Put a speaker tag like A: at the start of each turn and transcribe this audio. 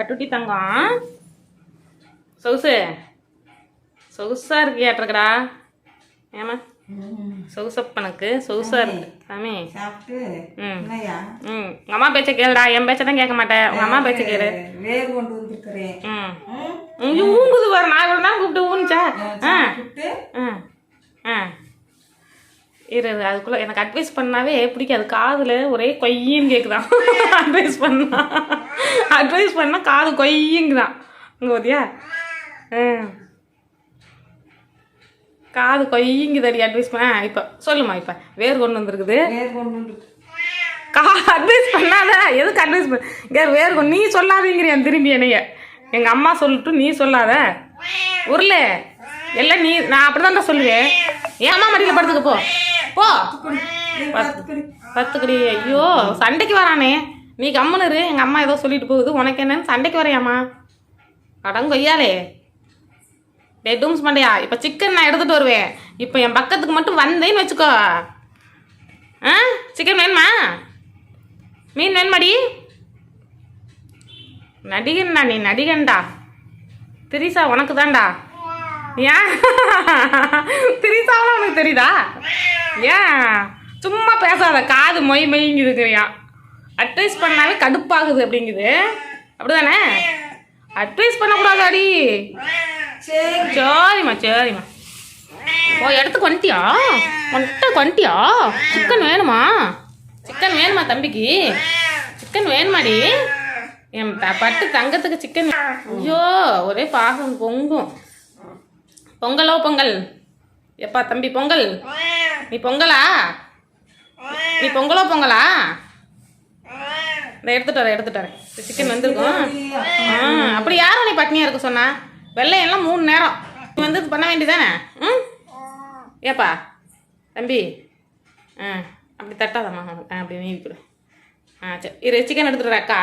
A: பட்டுட்டி தங்கம். சொகுசு. சொகுசா இருக்கியாட்டிருக்கடா ஏமா சொகுசப்பனுக்கு சொகுசா இருக்கு. சாமி. ம். ம். உங்க அம்மா பேச்ச கேளுடா. என் பேச்ச தான் கேட்க மாட்டேன். உங்க அம்மா பேச்ச கேளு.
B: வேர் கொண்டு வந்திருக்கிறேன்.
A: ம்? இங்க ஊங்குது நான் இவ்வளோ நேரம் கூப்பிட்டு ஊனுச்சா? ஆ ஆ. ஆ. இரு அதுக்குள்ள எனக்கு அட்வைஸ் பண்ணாவே பிடிக்காது. காதுல ஒரே கொய்யின்னு கேக்குதான். அட்வைஸ் பண்ணா. அட்வைஸ் பண்ணா காது கொய்யுங்குதான் இங்க பார்த்தியா காது கொய்யுங்குதடி அட்வைஸ் பண்ண. இப்போ சொல்லுமா இப்போ. வேர் கொண்டு வந்திருக்குது. கா அட்வைஸ் பண்ணாத. எதுக்கு அட்வைஸ் பண்ண? இங்க வேர் கொண்டு நீ சொல்லாதீங்கிறியான் திரும்பி என்னைய? எங்க அம்மா சொல்லிட்டு நீ சொல்லாத. உருள. எல்லாம் நீ நான் அப்படிதான் சொல்லுவேன். அம்மா மடியில் படுத்துக்க போ. போ.
B: பார்த்துக்கடி
A: பத்துக்கடி. ஐயோ சண்டைக்கு வரானே. நீ கம்முனு இரு அம்மா ஏதோ சொல்லிட்டு போகுது. உனக்கு என்னன்னு சண்டைக்கு வரையாம்மா அடங்கொய்யாலே டே டூம்ஸ் மண்டையா? இப்போ சிக்கன் நான் எடுத்துகிட்டு வருவேன். இப்போ என் பக்கத்துக்கு மட்டும் வந்தேன்னு வச்சுக்கோ. ஆ? சிக்கன் வேணுமா? மீன் வேணுமாடி? நடிகன்டா நீ நடிகன்டா. திரிசா உனக்கு தான்டா. ஏன்? திரிசாவெல்லாம் உனக்கு தெரியுதா? ஏன்? சும்மா பேசாத காது மொய் மொய்ங்குதுங்கய்யா அட்வைஸ் பண்ணாவே கடுப்பாகுது அப்படிங்குது. அப்படிதானே? அட்வைஸ் பண்ணக்கூடாதாடி?
B: அடி
A: சரிம்மா சரிம்மா. ஓ இடத்துக்கு வந்துட்டியா? வந்துட்ட வந்துட்டியா? சிக்கன் வேணுமா? சிக்கன் வேணுமா தம்பிக்கு? சிக்கன் வேணுமாடி? என் பட்டு தங்கத்துக்கு சிக்கன் ஐயோ ஒரே பாகம் பொங்கும். பொங்கலோ பொங்கல்? எப்பா தம்பி பொங்கல்? நீ பொங்கலா? நீ பொங்கலோ பொங்கலா? இந்த எடுத்துட்டு வரேன் எடுத்துட்டு வரேன். சிக்கன் வந்திருக்கும். ஆ, அப்படி யாரும் நீ பட்னியாக இருக்க சொன்னா? வெள்ளை எல்லாம் மூணு நேரம். நீ வந்து இது பண்ண வேண்டியதானே ம்? ஏப்பா தம்பி. ஆ அப்படி தட்டாதம்மா ஆ அப்படி நீ ஆ சரி இரு சிக்கன் எடுத்துட்டு வரேன் அக்கா.